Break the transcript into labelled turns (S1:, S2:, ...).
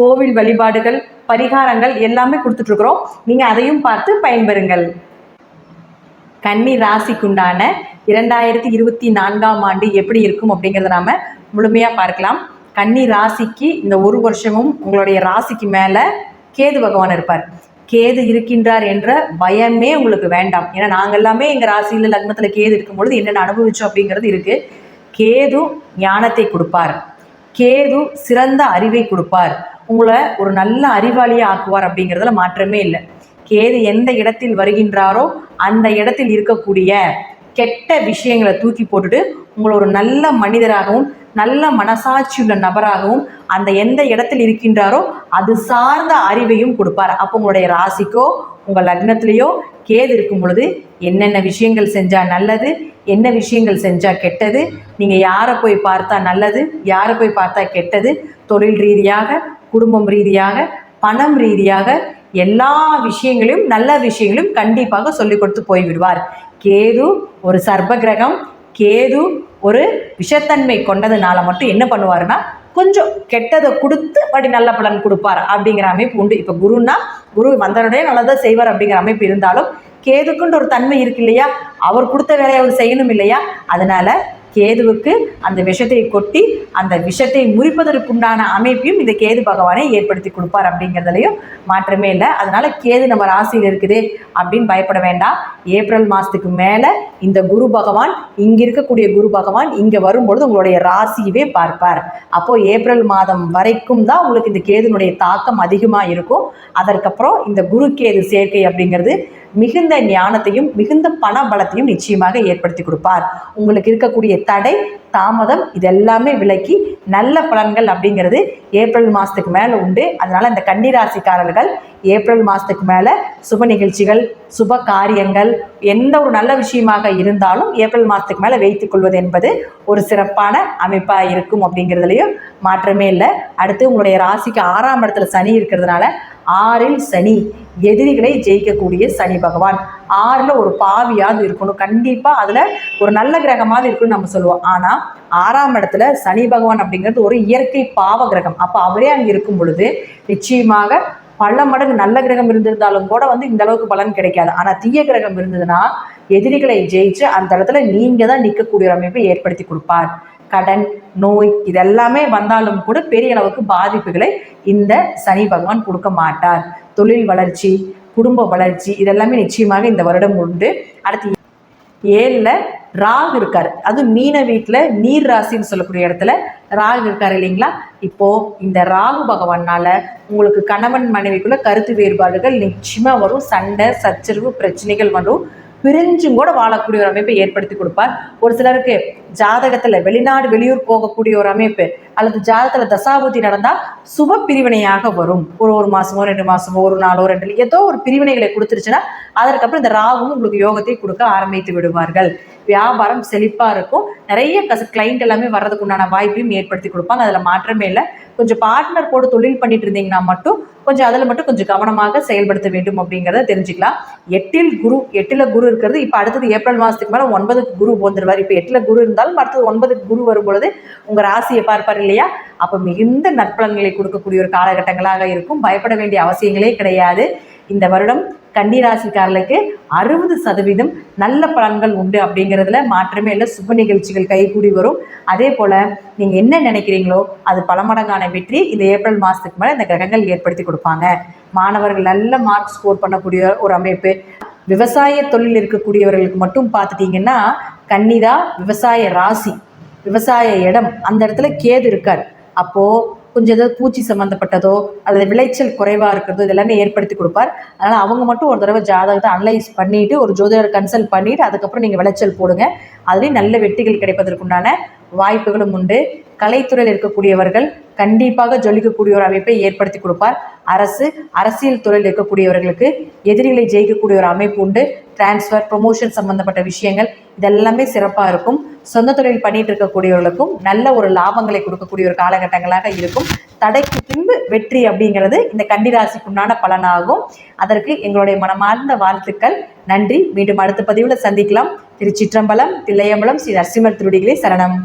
S1: கோவில் வழிபாடுகள் பரிகாரங்கள் எல்லாமே கொடுத்துட்ருக்குறோம். நீங்கள் அதையும் பார்த்து பயன்பெறுங்கள். கன்னி ராசிக்குண்டான இரண்டாயிரத்தி இருபத்தி நான்காம் ஆண்டு எப்படி இருக்கும் அப்படிங்கிறத நாம் முழுமையாக பார்க்கலாம். கன்னி ராசிக்கு இந்த ஒரு வருஷமும் உங்களுடைய ராசிக்கு மேலே கேது பகவான் இருப்பார். கேது இருக்கின்றார் என்ற பயமே உங்களுக்கு வேண்டாம். ஏன்னா நாங்கள் எல்லாமே எங்கள் ராசியில் லக்னத்தில் கேது இருக்கும் பொழுது என்னென்ன அனுபவிச்சோம் அப்படிங்கிறது இருக்குது கேது ஞானத்தை கொடுப்பார். கேது சிறந்த அறிவை கொடுப்பார். உங்களை ஒரு நல்ல அறிவாளியை ஆக்குவார் அப்படிங்கிறதுல மாற்றமே இல்லை. கேது எந்த இடத்தில் வருகின்றாரோ அந்த இடத்தில் இருக்கக்கூடிய கெட்ட விஷயங்களை தூக்கி போட்டுட்டு உங்களை ஒரு நல்ல மனிதராகவும் நல்ல மனசாட்சியுள்ள நபராகவும் அந்த எந்த இடத்தில் இருக்கின்றாரோ அது சார்ந்த அறிவையும் கொடுப்பார். அப்போ உங்களுடைய ராசிக்கோ உங்கள் லக்னத்திலேயோ கேது இருக்கும் பொழுது என்னென்ன விஷயங்கள் செஞ்சால் நல்லது என்ன விஷயங்கள் செஞ்சால் கெட்டது நீங்கள் யாரை போய் பார்த்தா நல்லது யாரை போய் பார்த்தா கெட்டது தொழில் ரீதியாக குடும்பம் ரீதியாக பணம் ரீதியாக எல்லா விஷயங்களையும் நல்ல விஷயங்களையும் கண்டிப்பாக சொல்லிக் கொடுத்து போய்விடுவார் கேது ஒரு சர்ப்ப கிரகம் கேது ஒரு விஷத்தன்மை கொண்டதுனால மட்டும் என்ன பண்ணுவாருன்னா கொஞ்சம் கெட்டதை கொடுத்து படி நல்ல பலன் கொடுப்பார் அப்படிங்கிற அமைப்பு உண்டு. இப்போ குருன்னா குரு வந்தனுடைய நல்லதாக செய்வார் அப்படிங்கிற அமைப்பு இருந்தாலும் கேதுக்குன்ற ஒரு தன்மை இருக்கு இல்லையா? அவர் கொடுத்த வேலையை அவர் செய்யணும் இல்லையா? அதனால கேதுவுக்கு அந்த விஷத்தை கொட்டி அந்த விஷத்தை முறிப்பதற்குண்டான அமைப்பையும் இந்த கேது பகவானை ஏற்படுத்தி கொடுப்பார் அப்படிங்கிறதுலையும் மாற்றமே இல்லை. அதனால கேது நம்ம ராசியில் இருக்குது அப்படின்னு பயப்பட வேண்டாம். ஏப்ரல் மாதத்துக்கு மேலே இந்த குரு பகவான் இங்கே இருக்கக்கூடிய குரு பகவான் இங்கே வரும்பொழுது உங்களுடைய ராசியவே பார்ப்பார். அப்போது ஏப்ரல் மாதம் வரைக்கும் தான் உங்களுக்கு இந்த கேதுனுடைய தாக்கம் அதிகமாக இருக்கும். அதற்கப்புறம் இந்த குரு கேது சேர்க்கை அப்படிங்கிறது மிகுந்த ஞானத்தையும் மிகுந்த பண பலத்தையும் நிச்சயமாக ஏற்படுத்தி கொடுப்பார். உங்களுக்கு இருக்கக்கூடிய தடை தாமதம் இதெல்லாமே விலக்கி நல்ல பலன்கள் அப்படிங்கிறது ஏப்ரல் மாதத்துக்கு மேலே உண்டு. அதனால் இந்த கன்னிராசிக்காரர்கள் ஏப்ரல் மாதத்துக்கு மேலே சுப நிகழ்ச்சிகள் சுப காரியங்கள் எந்த ஒரு நல்ல விஷயமாக இருந்தாலும் ஏப்ரல் மாதத்துக்கு மேலே வைத்துக் கொள்வது என்பது ஒரு சிறப்பான அமைப்பாக இருக்கும் அப்படிங்கிறதுலையும் மாற்றமே இல்லை. அடுத்து உங்களுடைய ராசிக்கு ஆறாம் இடத்துல சனி இருக்கிறதுனால ஆறில் சனி. எதிரிகளை ஜெயிக்கக்கூடிய சனி பகவான். ஆறில் ஒரு பாவியாவது இருக்கணும். கண்டிப்பாக அதில் ஒரு நல்ல கிரகமாவது இருக்குன்னு நம்ம சொல்லுவோம். ஆனால் ஆறாம் இடத்துல சனி பகவான் அப்படிங்கிறது ஒரு இயற்கை பாவ கிரகம். அப்போ அவரே அங்கே இருக்கும் பொழுது நிச்சயமாக பல மடங்கு நல்ல கிரகம் இருந்திருந்தாலும் கூட வந்து இந்த அளவுக்கு பலன் கிடைக்காது. ஆனால் தீய கிரகம் இருந்ததுன்னா எதிரிகளை ஜெயிச்சு அந்த இடத்துல நீங்கள் தான் நிற்கக்கூடிய அமைப்பை ஏற்படுத்தி கொடுப்பார். கடன் நோய் இதெல்லாமே வந்தாலும் கூட பெரிய அளவுக்கு பாதிப்புகளை இந்த சனி பகவான் கொடுக்க மாட்டார். தொழில் வளர்ச்சி குடும்ப வளர்ச்சி இதெல்லாமே நிச்சயமாக இந்த வருடம் உண்டு. அடுத்து ஏழில் ராகு இருக்கார். அது மீன வீட்டில் நீர் ராசின்னு சொல்லக்கூடிய இடத்துல ராகு இருக்கார் இல்லைங்களா? இப்போது இந்த ராகு பகவானால உங்களுக்கு கணவன் மனைவிக்குள்ள கருத்து வேறுபாடுகள் நிச்சயமாக வரும். சண்டை சச்சரவு பிரச்சனைகள் வரும். பிரிஞ்சும் கூட வாழக்கூடிய ஒரு அமைப்பை ஏற்படுத்தி கொடுப்பார். ஒரு சிலருக்கு ஜாதகத்தில் வெளிநாடு வெளியூர் போகக்கூடிய ஒரு அமைப்பு அல்லது ஜாதகத்தில் தசாபுத்தி நடந்தால் சுப பிரிவினையாக வரும். ஒரு ஒரு மாதமோ ரெண்டு மாதமோ ஒரு நாளோ ரெண்டு ஏதோ ஒரு பிரிவினைகளை கொடுத்துருச்சுன்னா அதற்கப்புறம் இந்த ராகுவும் உங்களுக்கு யோகத்தை கொடுக்க ஆரம்பித்து விடுவார்கள். வியாபாரம் செழிப்பாக இருக்கும். நிறைய கச கிளைண்ட் எல்லாமே வர்றதுக்கு உண்டான வாய்ப்பையும் ஏற்படுத்தி கொடுப்பாங்க. அதில் மாற்றமே இல்லை. கொஞ்சம் பார்ட்னர் போட்டு தொழில் பண்ணிட்டு இருந்தீங்கன்னா மட்டும் கொஞ்சம் அதில் மட்டும் கொஞ்சம் கவனமாக செயல்படுத்த வேண்டும் அப்படிங்கிறத தெரிஞ்சுக்கலாம். எட்டில் குரு எட்டில் குரு இருக்கிறது இப்போ அடுத்தது ஏப்ரல் மாதத்துக்கு மேலே ஒன்பதுக்கு குரு வந்துடுவார் இப்போ எட்டில் குரு இருந்தாலும் அடுத்தது ஒன்பதுக்கு குரு வரும்பொழுது உங்கள் ராசியை பார்ப்பார் இல்லையா? அப்போ மிகுந்த நற்பலன்களை கொடுக்கக்கூடிய ஒரு காலகட்டங்களாக இருக்கும். பயப்பட வேண்டிய அவசியங்களே கிடையாது. இந்த வருடம் கன்னிராசிக்காரர்களுக்கு அறுபது சதவீதம் நல்ல பலன்கள் உண்டு அப்படிங்கிறதுல மாற்றமே இல்லை. சுப நிகழ்ச்சிகள் கைகூடி வரும். அதே போல் நீங்கள் என்ன நினைக்கிறீங்களோ அது பல மடங்கான வெற்றி. இந்த ஏப்ரல் மாதத்துக்கு மேலே இந்த கிரகங்கள் ஏற்படுத்தி கொடுப்பாங்க. மாணவர்கள் நல்ல மார்க் ஸ்கோர் பண்ணக்கூடிய ஒரு அமைப்பு. விவசாய தொழில் இருக்கக்கூடியவர்களுக்கு மட்டும் பார்த்துட்டிங்கன்னா கன்னிதா விவசாய ராசி விவசாய இடம் அந்த இடத்துல கேது இருக்கார். அப்போது கொஞ்சம் ஏதாவது பூச்சி சம்மந்தப்பட்டதோ அல்லது விளைச்சல் குறைவாக இருக்கிறதோ இதெல்லாமே ஏற்படுத்தி கொடுப்பார். அதனால் அவங்க மட்டும் ஒரு தடவை ஜாதகத்தை அனலைஸ் பண்ணிவிட்டு ஒரு ஜோதிடர் கன்சல்ட் பண்ணிவிட்டு அதுக்கப்புறம் நீங்கள் விளைச்சல் போடுங்க. அதுலேயும் நல்ல வெற்றிகள் கிடைப்பதற்குண்டான வாய்ப்புகளும் உண்டு. கலைத்துறையில் இருக்கக்கூடியவர்கள் கண்டிப்பாக ஜொலிக்கக்கூடிய ஒரு அமைப்பை ஏற்படுத்தி கொடுப்பார். அரசு அரசியல் துறையில் இருக்கக்கூடியவர்களுக்கு எதிரிகளை ஜெயிக்கக்கூடிய ஒரு அமைப்பு உண்டு. டிரான்ஸ்ஃபர் ப்ரொமோஷன் சம்பந்தப்பட்ட விஷயங்கள் இதெல்லாமே சிறப்பாக இருக்கும். சொந்த தொழில் பண்ணிட்டு இருக்கக்கூடியவர்களுக்கும் நல்ல ஒரு லாபங்களை கொடுக்கக்கூடிய ஒரு காலகட்டங்களாக இருக்கும். தடைக்கு பின்பு வெற்றி அப்படிங்கிறது இந்த கண்டிராசிக்குண்டான பலனாகும். அதற்கு எங்களுடைய மனமார்ந்த வாழ்த்துக்கள். நன்றி. மீண்டும் அடுத்த பதிவில் சந்திக்கலாம். திருச்சிற்றம்பலம் தில்லையம்பலம் ஸ்ரீ நரசிம்மர் திருடிகளே சரணம்.